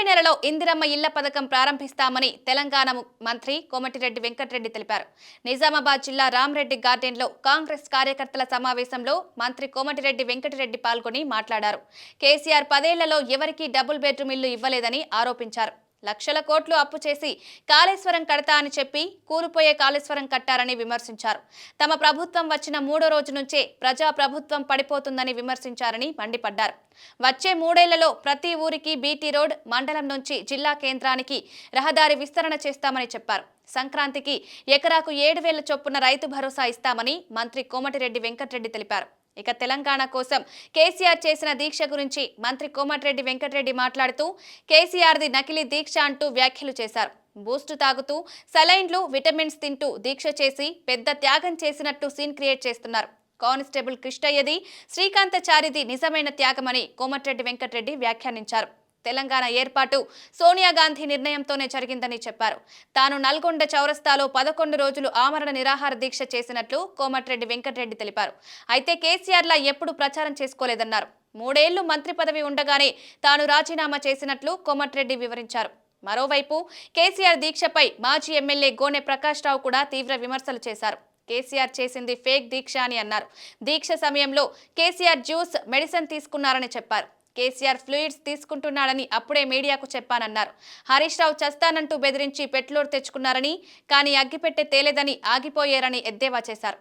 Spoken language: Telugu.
వచ్చే నెలలో ఇందిరమ్మ ఇళ్ళ పథకం ప్రారంభిస్తామని తెలంగాణ మంత్రి కోమటిరెడ్డి వెంకటరెడ్డి తెలిపారు. నిజామాబాద్ జిల్లా రామ్రెడ్డి గార్డెన్లో కాంగ్రెస్ కార్యకర్తల సమావేశంలో మంత్రి కోమటిరెడ్డి వెంకటరెడ్డి పాల్గొని మాట్లాడారు. కేసీఆర్ పదేళ్ళలో ఎవరికీ డబుల్ బెడ్రూమ్ ఇల్లు ఇవ్వలేదని ఆరోపించారు. లక్షల కోట్లు అప్పు చేసి కాళేశ్వరం కడతా అని చెప్పి కూలిపోయే కాళేశ్వరం కట్టారని విమర్శించారు. తమ ప్రభుత్వం వచ్చిన మూడో రోజు నుంచే ప్రజా ప్రభుత్వం పడిపోతుందని విమర్శించారని మండిపడ్డారు. వచ్చే మూడేళ్ళలో ప్రతి ఊరికి బీటీ రోడ్ మండలం నుంచి జిల్లా కేంద్రానికి రహదారి విస్తరణ చేస్తామని చెప్పారు. సంక్రాంతికి ఎకరాకు ఏడు వేల చొప్పున రైతు భరోసా ఇస్తామని మంత్రి కోమటిరెడ్డి వెంకటరెడ్డి తెలిపారు. ఇక తెలంగాణ కోసం కేసీఆర్ చేసిన దీక్ష గురించి మంత్రి కోమటిరెడ్డి వెంకటరెడ్డి మాట్లాడుతూ కేసీఆర్ది నకిలీ దీక్ష అంటూ వ్యాఖ్యలు చేశారు. బూస్టు తాగుతూ సలైన్లు విటమిన్స్ తింటూ దీక్ష చేసి పెద్ద త్యాగం చేసినట్టు సీన్ క్రియేట్ చేస్తున్నారు. కానిస్టేబుల్ కృష్ణయ్యది శ్రీకాంతచారిది నిజమైన త్యాగమని కోమటిరెడ్డి వెంకటరెడ్డి వ్యాఖ్యానించారు. తెలంగాణ ఏర్పాటు. సోనియా గాంధీ నిర్ణయంతోనే జరిగిందని చెప్పారు. తాను నల్గొండ చౌరస్తాలో పదకొండు రోజులు ఆమరణ నిరాహార దీక్ష చేసినట్లు కోమటిరెడ్డి వెంకటరెడ్డి తెలిపారు. అయితే కేసీఆర్లా ఎప్పుడు ప్రచారం చేసుకోలేదన్నారు. మూడేళ్ళు మంత్రి పదవి ఉండగానే తాను రాజీనామా చేసినట్లు కోమటిరెడ్డి వివరించారు. మరోవైపు కేసీఆర్ దీక్షపై మాజీ ఎమ్మెల్యే గోనె ప్రకాష్ రావు కూడా తీవ్ర విమర్శలు చేశారు. కేసీఆర్ చేసింది ఫేక్ దీక్ష అని అన్నారు. దీక్ష సమయంలో కేసీఆర్ జ్యూస్ మెడిసిన్ తీసుకున్నారని చెప్పారు. కేసీఆర్ ఫ్లూయిడ్స్ తీసుకుంటున్నాడని అప్పుడే మీడియాకు చెప్పానన్నారు. హరీష్ రావు చస్తానంటూ బెదిరించి పెట్లోర్ తెచ్చుకున్నారని కానీ అగ్గిపెట్టె తేలేదని ఆగిపోయారని ఎద్దేవా చేశారు.